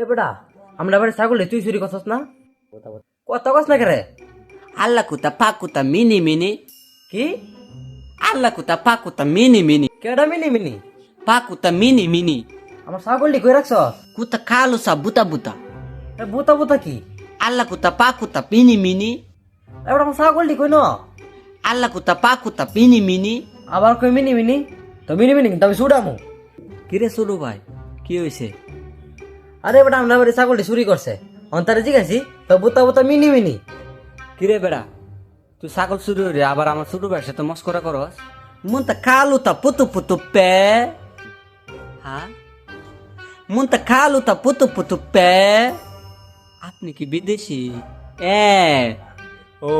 এ বেটা আমরা বাড়ি ছাগল তুই চুরি করছস না? কত কস না রে আল্লাহ কুতা পাকুতা মিনি মিনি। কি? আল্লাহ কুতা পাকুতা মিনি মিনি। কেডা মিনি মিনি? পাকুতা মিনি মিনি। আমার ছাগলটি কই রাখছস? কুতা কালুসা বুতা বুতা। এ বুতা বুতা কি? আল্লাহ কুতা পাকুতা মিনি মিনি। এ বেটা আমার ছাগলটি কই ন? আল্লাহ কুতা পাকুতা মিনি মিনি। আবার কই মিনি মিনি? তো মিনি মিনি কিন্তু আমি সুডামু কিরে সুরু ভাই কি হয়েছে আরে বেটা আমরা বাড়ি ছাগলটি চুরি করছে। অন্তারে জিজ্ঞাসি তো বুতা বুতা মিনি মিনি। কিরে বেড়া তুই ছাগল শুরু রে আবার আমার ছোট ভাইয়ের সাথে মস্করা করস? মুন্তা কালুতা পুতু পুতু পে। হ্যাঁ মুন্তা কালুতা পুতু পুতু পে। আপনি কি বিদেশি? এ। ও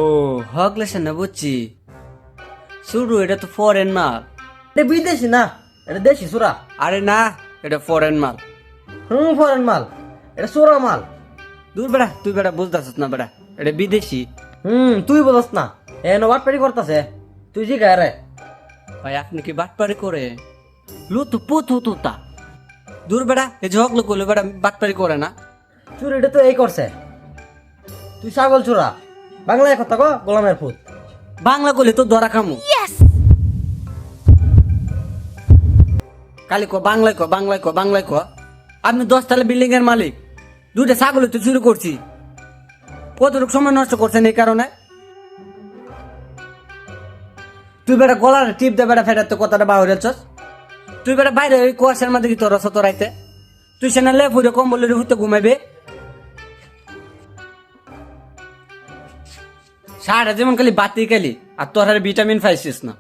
হগলেছে না বুঝছি। শুরু এটা তো ফরেন মাল। এটা বিদেশি না এটা দেশি সুরা আরে না এটা ফরেন মাল। হুম ফরেন মাল এটা সুরা মাল। দূর বেড়া তুই বেড়া বুঝতেছিস না বেড়া এটা বিদেশি। হুম তুই বলস না এ নবাট পেরি করতেছে তুই জি গায়ে রে। ভাই আপনি কি বাটপারি করে? লুতু পুতু তুতা। দূর বেড়া এই ঝগলো করলে বেড়া বাটপারি করে না। চুরিটা তো এই করছে। তুই ছাগল চোরা বাংলায় কথা কো গোলামের ফুট বাংলা করলে তো ধরা খামু। কালি কো বাংলায় কো বাংলায় কো বাংলায় কো আপনি দশতলা বিল্ডিং এর মালিক। দুইটা ছাগল তো শুরু করছি। কতটুকু সময় নষ্ট করছেন এই কারণে? তুই বেটা গলার টিপ দে বেটা ফেরাতে কথাটা বাহির তুই বেটা বাইরে ওই কুয়াশার মধ্যে তোর রস তোরাইতে তুই সেনা লেপ হইলে কম্বলের হুতে ঘুমাইবে? সারা যেমন খালি বাতি খালি, আর তোর ভিটামিন পাইছিস না।